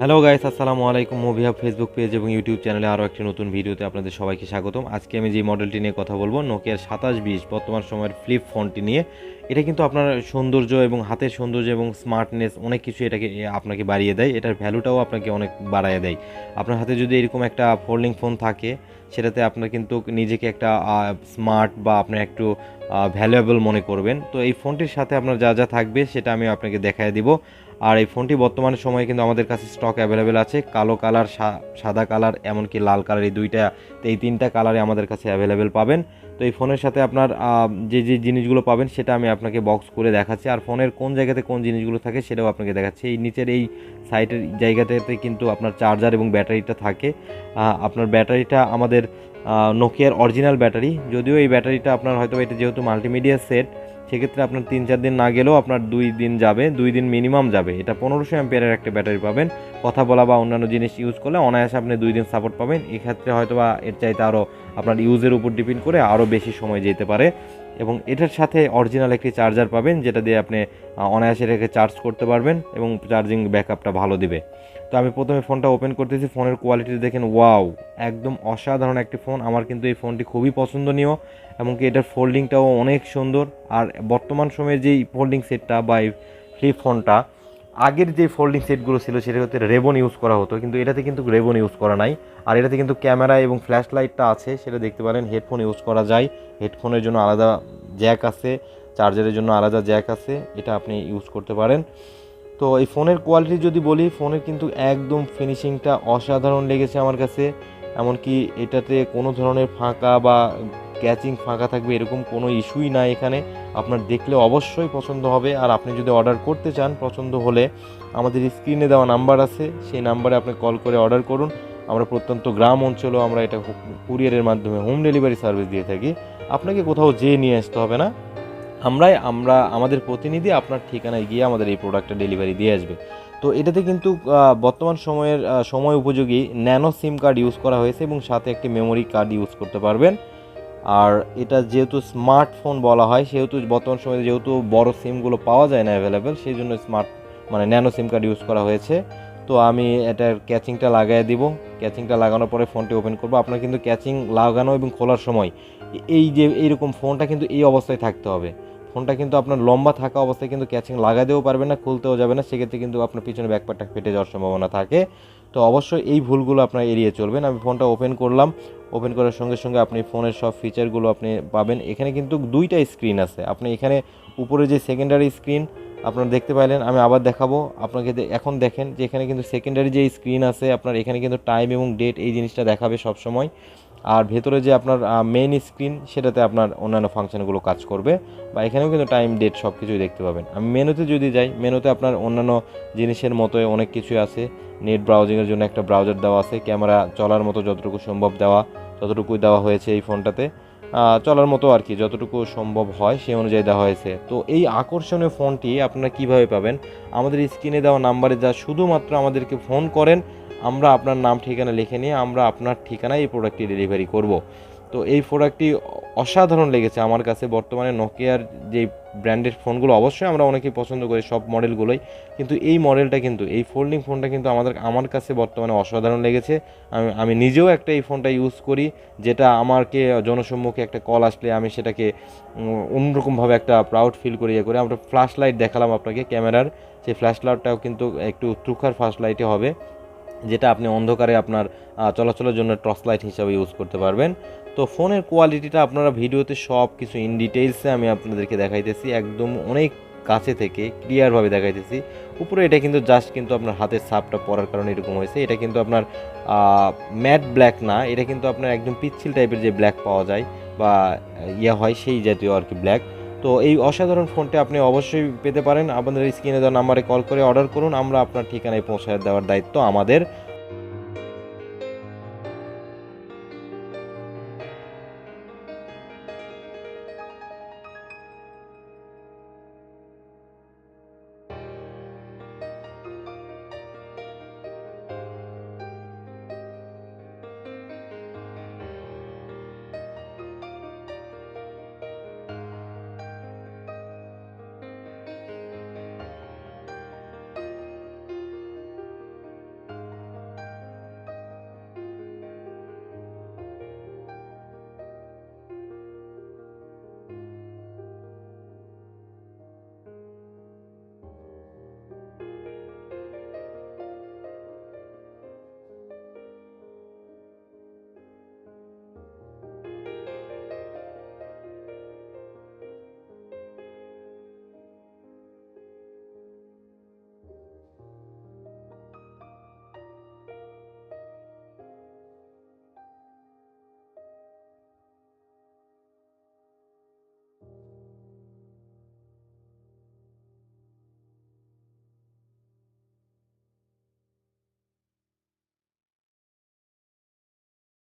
Hello guys আসসালামু আলাইকুম। Moviehub Facebook page এবং ইউটিউব চ্যানেলে আরও একটি নতুন ভিডিওতে আপনাদের সবাইকে স্বাগতম। আজকে আমি যে মডেলটি নিয়ে কথা বলব নোকিয়ার সাতাশ বিশ, বর্তমান সময়ের ফ্লিপ ফোনটি নিয়ে। এটা কিন্তু আপনার সৌন্দর্য এবং হাতের সৌন্দর্য এবং স্মার্টনেস অনেক কিছু এটাকে আপনাকে বাড়িয়ে দেয়। এটার ভ্যালুটাও আপনাকে অনেক বাড়ায় দেয়। আপনার হাতে যদি এরকম একটা ফোল্ডিং ফোন থাকে, সেটাতে আপনার কিন্তু নিজেকে একটা স্মার্ট বা আপনার একটু ভ্যালুয়েবল মনে করবেন। তো এই ফোনটির সাথে আপনার যা যা থাকবে, সেটা আমি আপনাকে দেখায় দিব। আর এই ফোনটি বর্তমান সময়ে কিন্তু আমাদের কাছে স্টক অ্যাভেলেবেল আছে। কালো কালার সাদা কালার, এমনকি লাল কালার এই দুইটা, এই তিনটা কালারে আমাদের কাছে অ্যাভেলেবেল পাবেন। তো এই ফোনের সাথে আপনার যে যে জিনিসগুলো পাবেন সেটা আমি আপনাকে বক্স করে দেখাচ্ছি। আর ফোনের কোন জায়গাতে কোন জিনিসগুলো থাকে সেটাও আপনাকে দেখাচ্ছি। এই নিচের এই সাইটের জায়গাটাতে কিন্তু আপনার চার্জার এবং ব্যাটারিটা থাকে। আপনার ব্যাটারিটা আমাদের নোকিয়ার অরিজিনাল ব্যাটারি যদিও এই ব্যাটারিটা আপনার হয়তো এটা যেহেতু মাল্টিমিডিয়া সেট সেক্ষেত্রে আপনার তিন, চার দিন না গেলেও আপনার দুই দিন যাবে, দুই দিন মিনিমাম যাবে। এটা পনেরোশো অ্যাম্পিয়ারের একটা ব্যাটারি পাবেন। কথা বলা বা অন্যান্য জিনিস ইউজ করলে অনায়াসে আপনি দুই দিন সাপোর্ট পাবেন। এক্ষেত্রে হয়তো বা এর চাইতে আরও আপনার ইউজের উপর ডিপেন্ড করে আরও বেশি সময় যেতে পারে। এবং এটার সাথে অরিজিনাল একটি চার্জার পাবেন, যেটা দিয়ে আপনি অনায়াসে রেখে চার্জ করতে পারবেন এবং চার্জিং ব্যাকআপটা ভালো দিবে। তো আমি প্রথমে ফোনটা ওপেন করতেছি, ফোনের কোয়ালিটি দেখেন ওয়াও একদম অসাধারণ একটি ফোন আমার কিন্তু এই ফোনটি খুবই পছন্দনীয় এমনকি এটার ফোল্ডিংটাও অনেক সুন্দর। আর বর্তমান সময়ে যেই ফোল্ডিং সেটটা বা এই ফ্লিপ ফোনটা আগের যে ফোল্ডিং সেটগুলো ছিল সেটা হচ্ছে রেবন ইউজ করা হতো, কিন্তু এটাতে কিন্তু রেবন ইউজ করা নাই। আর এটাতে কিন্তু ক্যামেরা এবং ফ্ল্যাশ লাইটটা আছে, সেটা দেখতে পারেন হেডফোন ইউজ করা যায়। হেডফোনের জন্য আলাদা জ্যাক আছে চার্জারের জন্য আলাদা জ্যাক আছে, এটা আপনি ইউজ করতে পারেন। তো এই ফোনের কোয়ালিটি যদি বলি, ফোনের কিন্তু একদম ফিনিশিংটা অসাধারণ লেগেছে আমার কাছে। এমনকি এটাতে কোনো ধরনের ফাঁকা বা ক্যাচিং ফাঁকা থাকবে এরকম কোনো ইস্যুই নাই এখানে। আপনার দেখলে অবশ্যই পছন্দ হবে। আর আপনি যদি অর্ডার করতে চান, পছন্দ হলে আমাদের স্ক্রিনে দেওয়া নাম্বার আছে। সেই নাম্বারে আপনি কল করে অর্ডার করুন। আমরা প্রত্যন্ত গ্রাম অঞ্চলেও আমরা এটা কুরিয়ারের মাধ্যমে হোম ডেলিভারি সার্ভিস দিয়ে থাকি। আপনাকে কোথাও যেয়ে নিয়ে আসতে হবে না। আমরাই, আমরা, আমাদের প্রতিনিধি আপনার ঠিকানায় গিয়ে আমাদের এই প্রোডাক্টটা ডেলিভারি দিয়ে আসবে। তো এটাতে কিন্তু বর্তমান সময়ের সময় উপযোগী ন্যানো সিম কার্ড ইউজ করা হয়েছে এবং সাথে একটি মেমোরি কার্ড ইউজ করতে পারবেন। আর এটা যেহেতু স্মার্টফোন বলা হয়, সেহেতু বর্তমান সময়ে যেহেতু বড় সিমগুলো পাওয়া যায় না অ্যাভেলেবেল সেই জন্য স্মার্ট মানে ন্যানো সিম কার্ড ইউজ করা হয়েছে। তো আমি এটার ক্যাচিংটা লাগাই দিব। ক্যাচিংটা লাগানোর পরে ফোনটি ওপেন করব। আপনার কিন্তু ক্যাচিং লাগানো এবং খোলার সময়, এই যে, এইরকম ফোনটা কিন্তু এই অবস্থায় থাকতে হবে। ফোনটা কিন্তু আপনার লম্বা থাকা অবস্থায় কিন্তু ক্যাচিং লাগাতেও পারবেন না, খুলতেও যাবে না। সেক্ষেত্রে কিন্তু আপনার পিছনে ব্যাকপারটা ফেটে যাওয়ার সম্ভাবনা থাকে। তো অবশ্যই এই ভুলগুলো আপনার এড়িয়ে চলবেন। আমি ফোনটা ওপেন করলাম। ওপেন করার সঙ্গে সঙ্গে আপনি ফোনের সব ফিচারগুলো আপনি পাবেন। এখানে কিন্তু দুইটা স্ক্রিন আছে। আপনি এখানে উপরে যে সেকেন্ডারি স্ক্রিন আপনারা দেখতে পাইলেন, আমি আবার দেখাবো। আপনাকে এখন দেখেন যে এখানে কিন্তু সেকেন্ডারি যে স্ক্রিন আছে, আপনার এখানে কিন্তু টাইম এবং ডেট এই জিনিসটা দেখাবে সব সময় আর ভেতরে যে আপনার মেইন স্ক্রিন সেটাতে আপনার অন্যান্য ফাংশনগুলো কাজ করবে। বা এখানেও কিন্তু টাইম ডেট সব কিছুই দেখতে পাবেন। আমি মেনুতে যদি যাই, মেনুতে আপনার অন্যান্য জিনিসের মতোই অনেক কিছুই আছে। নেট ব্রাউজিংয়ের জন্য একটা ব্রাউজার দেওয়া আছে ক্যামেরা চলার মতো যতটুকু সম্ভব দেওয়া, ততটুকুই দেওয়া হয়েছে এই ফোনটাতে। চলার মতো আর কি, যতটুকু সম্ভব হয়, সেই অনুযায়ী দেওয়া হয়েছে। তো এই আকর্ষণীয় ফোনটি আপনারা কীভাবে পাবেন? আমাদের স্ক্রিনে দেওয়া নাম্বারে যা শুধুমাত্র আমাদেরকে ফোন করেন আমরা আপনার নাম, ঠিকানা লিখে নিয়ে আমরা আপনার ঠিকানায় এই প্রোডাক্টটি ডেলিভারি করব। তো এই প্রোডাক্টটি অসাধারণ লেগেছে আমার কাছে। বর্তমানে নোকিয়ার যে ব্র্যান্ডের ফোনগুলো অবশ্যই আমরা অনেকেই পছন্দ করি, সব মডেলগুলোই কিন্তু এই মডেলটা কিন্তু, এই ফোল্ডিং ফোনটা কিন্তু আমাদের, আমার কাছে বর্তমানে অসাধারণ লেগেছে। আমি আমি নিজেও একটা এই ফোনটা ইউজ করি, যেটা আমাকে জনসম্মুখে একটা কল আসলে আমি সেটাকে অন্যরকমভাবে একটা প্রাউড ফিল করি ইয়ে করে। আমরা ফ্ল্যাশ লাইট দেখালাম আপনাকে, ক্যামেরার। সেই ফ্ল্যাশ লাইটটাও কিন্তু একটু ট্রুকার ফ্ল্যাশ লাইটে হবে। যেটা আপনি অন্ধকারে আপনার চলাচলের জন্য টর্চ লাইট হিসাবে ইউজ করতে পারবেন। তো ফোনের কোয়ালিটিটা আপনারা ভিডিওতে সব কিছু ইন ডিটেইলসে আমি আপনাদেরকে দেখাইতেছি। একদম অনেক কাছে থেকে ক্লিয়ারভাবে দেখাইতেছি। উপরে এটা কিন্তু জাস্ট কিন্তু আপনার হাতের ছাপটা পরার কারণে এরকম হয়েছে। এটা কিন্তু আপনার ম্যাট ব্ল্যাক না, এটা কিন্তু আপনার একদম পিচ্ছিল টাইপের যে ব্ল্যাক পাওয়া যায় বা ইয়া হয় সেই জাতীয় আর কি ব্ল্যাক তো এই অসাধারণ ফোনটি আপনি অবশ্যই পেতে পারেন। আপনাদের স্ক্রিনে দেওয়া নাম্বারে কল করে অর্ডার করুন। আমরা আপনার ঠিকানায় পৌঁছে দেওয়ার দায়িত্ব আমাদের।